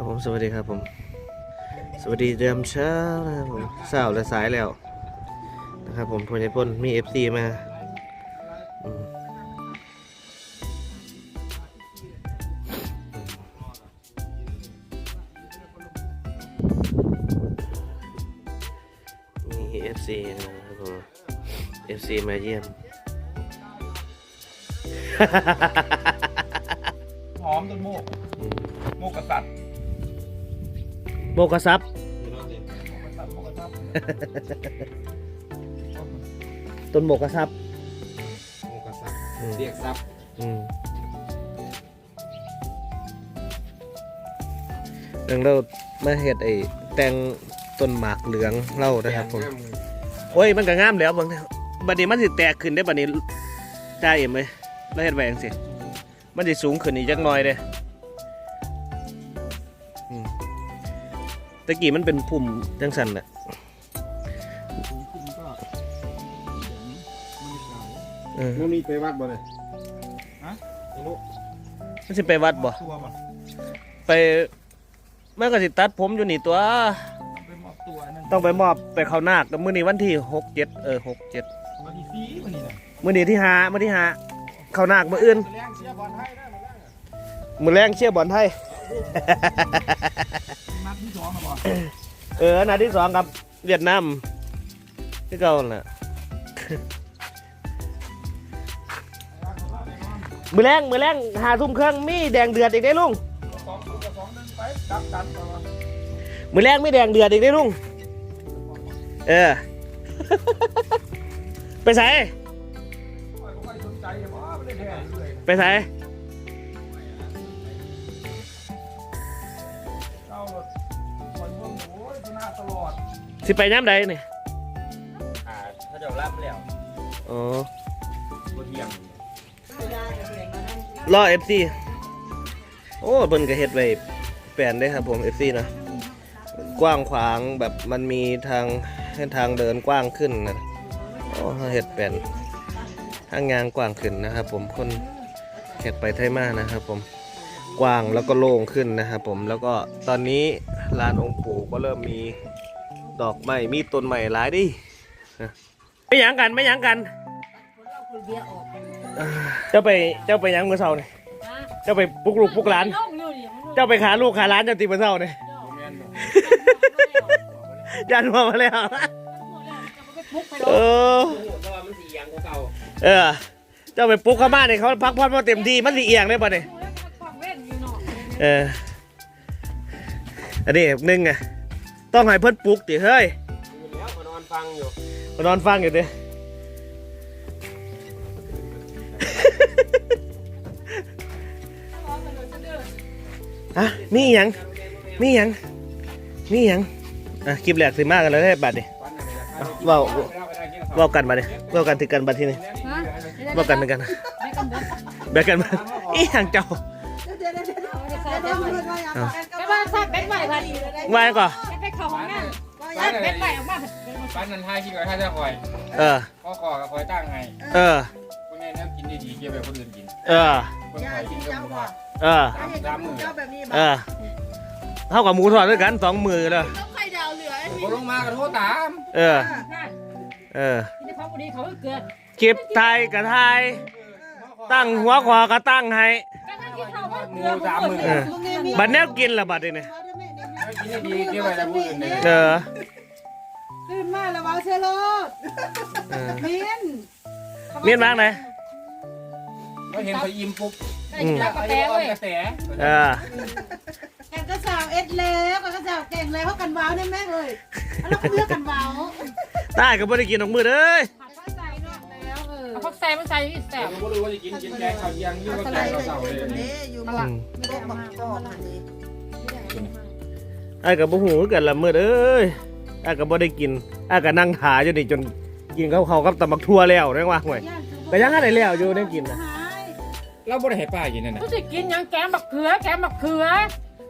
ครับผมสวัสดีครับผม สวัสดีเดือมเช้านะครับผมเช้าและสายแล้วนะครับผมพลายพลมีเอฟซีมามมีเอฟซีนะครับผมเอฟซีมาเยี่ยมหอมต้นโมก โมกกษัตริย์ โมกซับโมกกษัตริย์โมกกษัตริย์ต้นโมกซับโมกกษัตริย์อืมเรียกซับอืมเรื่องเรามาเห็ดไอ้แต่งต้นหมากเหลืองเล่านะครับผม โอ้ยมันก็งามแล้วบางทีบัดนี้มันสิแตกขึ้นได้บัดนี้จ่าเอ็มเลยแล้วเห็ดแหวจั่งสิมันสิสูงขึ้นอีกจักหน่อยเด้อื ตะกี้มันเป็นพุ่มจังสันแหละเออนู่นนี่ไปวัดบ่เลยฮะไอ้นุมันสิไปวัดบ่ ตัวบ่ไปมันก็สิตัดผมอยู่นี่ตัว ไปมอบตัวนั่นต้องไปมอบไปเข้านาคแต่มื้อนี้วันที่หกเจ็ดเออหกเจ็ดวันที่สี่วันนี้น่ะมื้อนี้ที่ห้ามื้อที่ห้าเข้านาคมื้ออื่น แรงเชียร์บอลให้ได้หมดแล้วมื้อแรงเชียร์บอลไทยนัด ที่สองนะบอเออนัดที่สองกับเวียดนามที่เก่าน่ะมือแรงมือแรงหาทุ่มเครื่องมีแดงเดือดอีกได้ลุงสองศูนย์กับสองหนึ่งไปดับกันต่อมือแรงมีแดงเดือดอีกได้ลุงเออ ไปใส่ไปใส่ สิไปย้ำใดนี่อ่าถ้าจะรับแล้วอ๋อตัวเที่ยงรอเอฟซีโอ้เบิ่นก็เฮ็ดไว้แปลนได้ครับผมเอฟซีนะ กว้างขวางแบบมันมีทางเส้นทางเดินกว้างขึ้นนะโอ้เฮ็ดแปลนทางงานกว้างขึ้นนะครับผมคนเฮ็ดไปไทยมานะครับผม กว้างแล้วก็โล่งขึ้นนะครับผม แล้วก็ตอนนี้ลานองค์ปู่ก็เริ่มมี ดอกไม้มีต้นไม้หลายดินะไม่หยังกันไม่หยังกันเจ้าไปเจ้าไปหยังเมื่อเช้านี่เจ้าไปปลุกลูกปลุกหลานเจ้าไปขาลูกขาหลานเจ้าตีเมื่อเช้านี่ยันมามาแล้วเออเพราะว่ามันสีอย่างเก่าเออ เจ้าไปปลุกเข้ามาเนี่ยเขาพักผ่อนมาเต็มที่มันสีเอียงได้ป่ะเนี่ย เออ อันนี้หนึ่งไง ต้องให้เพิ่นปลุกติเฮ้ยอยู่แล้วก็นอนฟังอยู่มานอนฟังอยู่ดิอะมีหยัง มีหยัง มีหยัง อะคลิปแรกสิมากันแล้วได้บัดดิฟันอะไรนะเว้าเว้ากันบัดดิเว้ากันถึงกันบัดทีนี้เว้ากันถึงกันแบกกันมาอีหยังเจ้า ไปบ้านซักเป็นไหวพันว่าก่อน ไปเขาห้องน้ำเป็นไหวออกมาฟันนันทายคิดว่าถ้าจะคอยเออ พ่อคอกับคอยตั้งให้เออ คนนี้เนี่ยกินดีๆเกี่ยวกับคนอื่นกิน เออ คนคอยกินกับหมูทอดเออตามตามมือเออเท่ากับหมูทอดด้วยกันสองมือเลยต้องใครดาวเหลือคนลงมาก็โทษตามเออเออที่เขาพอดีเขาเกิดคลิปไทยกับไทย ตั้งหัวขวาก็ตั้งให้ ก็ทั้งที่เขาว่าหมูเกิดสามมือเออบัดแนวกินละบัดนี้เนี่ยกิ นดีเออตื่นเนี่ยเออขึ้นมาแล้วเอาเชลโลดเออมินเมียนมากไหนก็เห็นเขายิ้มปุ๊บได้กินแล้วกาแฟเอาเว้ยกระแสเออแกก็สาวเอ็ดแล้วแกก็สาวเก่งแล้วเขากันว้าวได้แม่เลยแล้วก็เลือกกันว้าวตายก็บ่ได้กินดอกมือเด้ยผัดไฟใส่เนาแล้วเออเอาพักใส่มันใส่แสบเราก็รู้ว่าจะกินกินแกงข้าวเยี่ยงยุ่งกับแกงข้าวเสาเลย อยู่อืมไม่ได้มาก็มานี่ ไอ้กับบ่หูคือกันละมือเอ้ยไอ้กับบ่ได้กินไอ้ก็นั่งถาอยู่นี่จนกินข้าวเขากับตำบักทั่วแล้วเรียกว่าห่วยก็ยังให้ได้แล้วอยู่ได้กินนะหายเราบ่ได้ให้ป้ากินนั่นน่ะกูจะกินยังแกงบักเขือแกงบักเขือ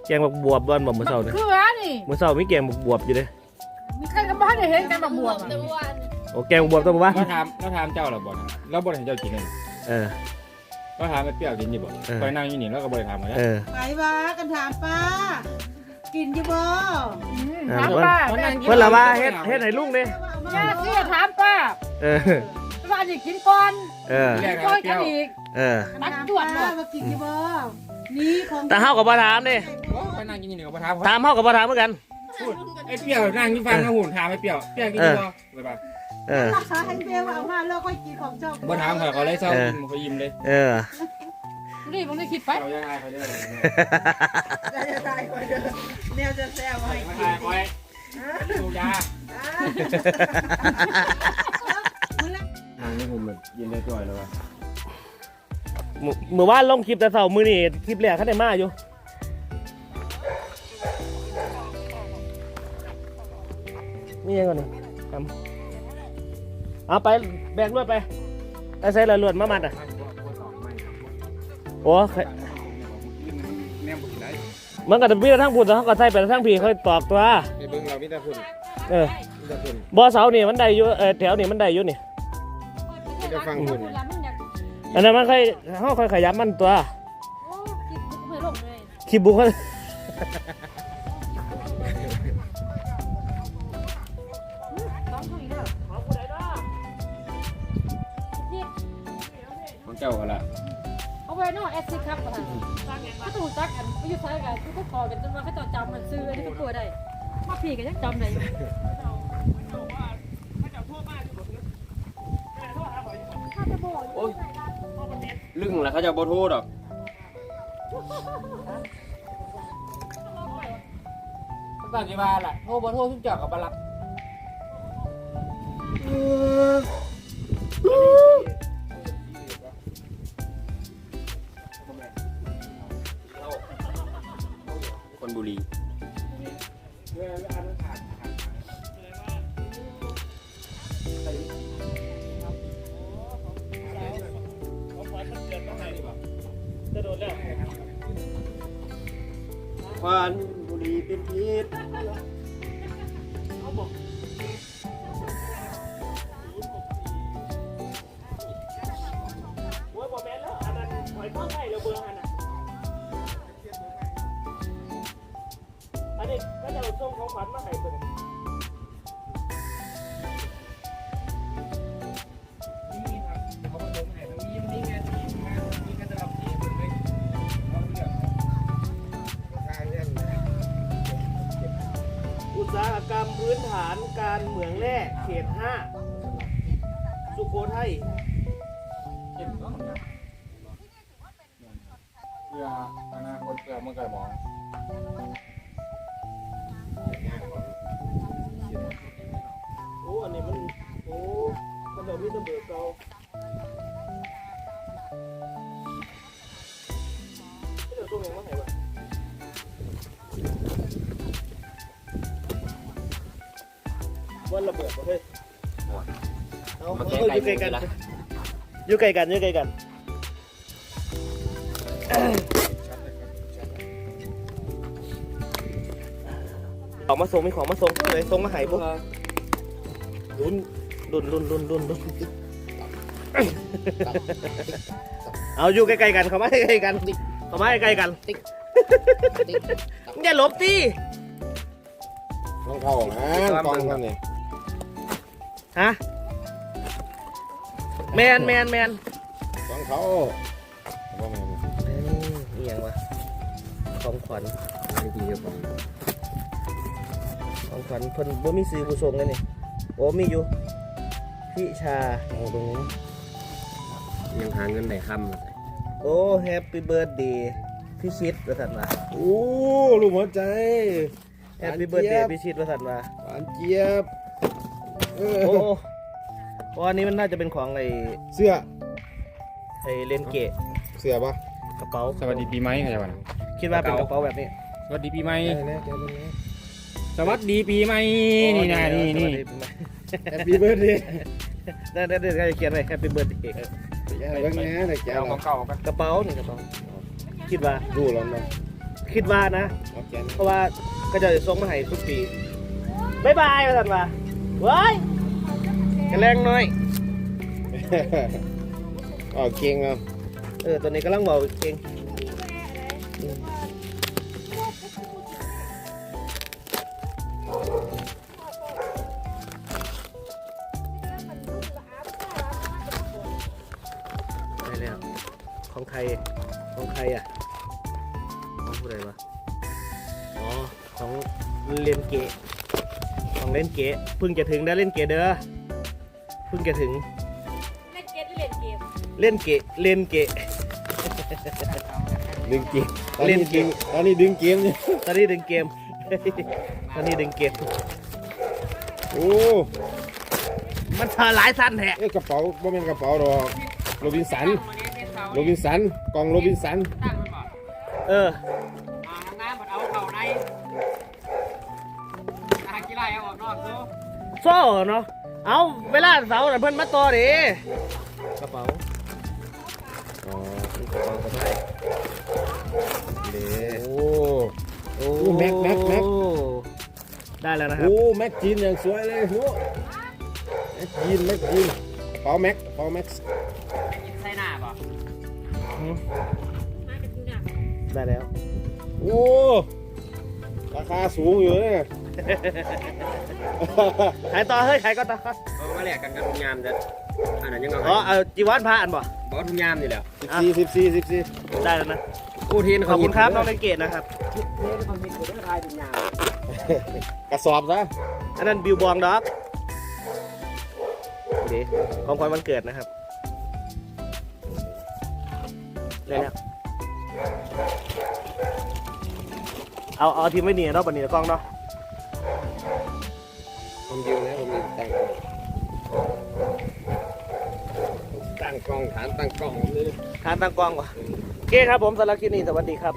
แกงบักบวบบ้านบ่มื้อเช้านี่เขือนี่มื้อเช้ามีแกงบักบวบอยู่เด้มีใครก็บ้านได้เห็นแกงบักบวบโอ้แกงบักบวบตัวบ้านเราถามเราถามเจ้าเราบ่นะเราบ่ได้ให้เจ้ากินนั่นเออเราถามไอ้เปรี้ยวกินอยู่บ่เออคอยนั่งอยู่นี่แล้วก็บ่ได้ถามเขาเออไปวะกันถามป้า กินอยู่บ่อืมถามป้าเพิ่นนั่งกิเพิ่นละว่าเฮ็ดเฮ็ดให้ลุงเด้ย่าเสียถามป้าเออว่าอันนี้กินก่อนเออกินก่อนกันอีกเออนักน้ำตรวจปลาบ่มากินอยู่บ่นี่ของแต่เฮาก็บ่ถามเด้โอ้ไปนั่งกินอยู่นี่กับบ่ถามถามเฮาก็บ่ถามเหมือนกันพูดไอ้เปรี้ยวนั่งอยู่ฟังนะหุ่นถามไอ้เปรี้ยวเปรี้ยวกินอยู่บ่ไปบ่เออราคาให้เบลเอามาแล้วค่อยกินของเจ้าบ่ถามเขาเขาเลยเศร้ากินเขายิ้มเลย เออ นี่มึงได้คิดไปเขายังไงเขาเด้อจะตายคนเด้อแนวจะแซวให้มาถ่ายคอยดูยาทางนี้ผมแบบยินได้จ่อยแล้วว่ะมื้อมื่อวานลงคลิปแต่เช้ามื้อนี้คลิปแรกคันได้มาอยู่นี่ยังก่อนนี่ทำเอาไปแบกลวดไปไปใส่ละลวดมามัดอะ โอ้เคยแนมบุญได้มันก็จะมีแต่ทั้งพุ่นแต่เขาก็ใส่ไปทั้งผีเขาตอกตัว ในเบิ้งเรามีแต่ฝุ่นเออมีแต่ฝุ่นบ่อเสานี่มันได้อยู่เออแถวนี่มันได้อยู่นี่จะฟังคุณอันนั้นมันค่อยเขาค่อยขยับมันตัวโอ้คิดไม่ลงเลยคีบุกเขาน้องเขาอีกแล้วของเจ้าก็ละเอา ไว้นอกแอสซิครับป่ะถ้าถูกจักกันไม่ยุติธรรมกันทุกคอกันจนว่าเขาจจำมันซื้ออันนี้ก็เปิดได้มาผีกันยังจำได้อยู่โอ้ยลึงแล้วเขาจะบ่โทษหรอกตั้งกี่บาทล่ะโทรบ่โทรทุกเจ้ากับ่รับคน บุรี ควานบุรีเป็นพิษ อันนี้ก็จะส่งของขวัญมาให้เพิ่นนี่ครับเขามาลงให้มีมีไงมีมามีกันตลอดทีมันเลยเอาเรื่องการเล่นอุตสาหกรรมพื้นฐานการเหมืองแร่เขต5สุโขทัยเห็นบ้างนะเพื่ออนาคตเพื่อมันก็มอง มันจะมีแตะเบิกเก่าเดี๋ยวส่งยังมาให้วะวันระเบิดบ่เฮ้ยเอามาเอาแก้อยู่ไก่ไกลกันละอยู่ไกลกันอยู่ไกลกันของมาส่งมีของมาส่งเลยส่งมาให้ปุ๊บรุ่น รุ่นรุ่นรุ่นรุ่นรุ่นเอาอยู่ใกล้ๆกันเขามาใกล้ๆกันเขามาใกล้ๆกันอย่าหลบตีต้องเข้านะกองกันนี่ฮะแมนแมนแมนต้องเข้าว่าไงนี่ยังวะของขวัญไม่ดีครับผมของขวัญเพิ่นบ่มีซื้อผู้ส่งเลยนี่โอ้มีอยู่ พี่ชาเอาตรงนี้ยังหาเงินได้ค่ำมาใส่โอ้แฮปปี้เบิร์ดเดย์พี่ชิดประสันว่าโอ้ลูกหัวใจแฮปปี้เบิร์ดเดย์พี่ชิดประสันว่าหวานเจี๊ยบเออโอ้เพราะอันนี้มันน่าจะเป็นของไอ้เสื้อไอ้เลนเกะเสื้อปะกระเป๋าสวัสดีปีใหม่ครับคิดว่าเป็นกระเป๋าแบบนี้ สวัสดีปีใหม่แน่แน่แกเป็นไงสวัสดีปีใหม่นี่นะนี่นี่ แฮปปี้เบิร์ดเดย์นั่นนั่นนั่นเขียนไว้แฮปปี้เบิร์ดเดย์อย่าเบิ่งแน่แต่แกเอาของเก่ากันกระเป๋านี่กระเป๋าคิดว่าดูแล้วเนาะคิดว่านะเอาแกนเพราะว่าก็จะส่งมาให้ทุกปีบายบายประสันว่าเว้ยกระแรงหน้อยอ๋อเก่งเนาะเออตอนนี้กำลังบอกเก่ง ของใคร ของใครอะ ของผู้ใดวะ อ๋อ ของเล่นเกะของเล่นเกะเพิ่งจะถึงได้เล่นเกะเด้อ เพิ่งจะถึง เล่นเกมเล่นเกมเล่นเกะ เล่นเกะ ดึงเกมตอนเล่นี้นเกดึมงตอนนี้ดึงเกมเนี่ยตอนนี้ดึงเกม ตอนนี้ดึงเกม โอ้มันสลายสั้นแท้เอ้ยกระเป๋าบ่เป็นกระเป๋าดอก โรบินสัน โรบินสัน กล่องโรบินสัน ตั้งมันบอกเออ อ่าน้ำมันเอาเข่าในอากีฬาเอาออกนอกดูโซ่เนาะ เอาเวลาเสาร์น่ะเพิ่นมาต่อดิกระเป๋า อ๋อกระเป๋าสะพายเด้โอ้ โอ้โอ้แม็กแม็กแม็ก ได้แล้วนะครับ โอ้แม็กจีนอย่างสวยเลยหนูแม็กจีนแม็กจีนกระเป๋าแม็กกระเป๋าแม็ก ได้แล้ว โอ้ ราคาสูงอยู่เนี่ยขายต่อเฮ้ยขายก็ต่อเอามาแลกกันกับทุกยามจะอันนั้นยังไงอ๋อเอาจีวรพระอันบ่บอสทุกยามนี่แหละสิบสี่สิบสี่สิบสี่ได้แล้วนะกูทีนขอบคุณครับน้องเลนเกตนะครับเทนความผิดกูได้ทายทุกยามกระสอบซะอันนั้นบิวบองด็อกดีของขวัญวันเกิดนะครับ ได้แล้ว เอาเอาทีมไว้นี่เนาะปันนี้กล้องเนาะผมยิวนะผมมีตั้งกล้องตั้งกล้องฐานตั้งกล้องผมนี่ทานตั้งกล้องวะโอเคครับผมสำหรับคลิปนี้สวัสดีครับ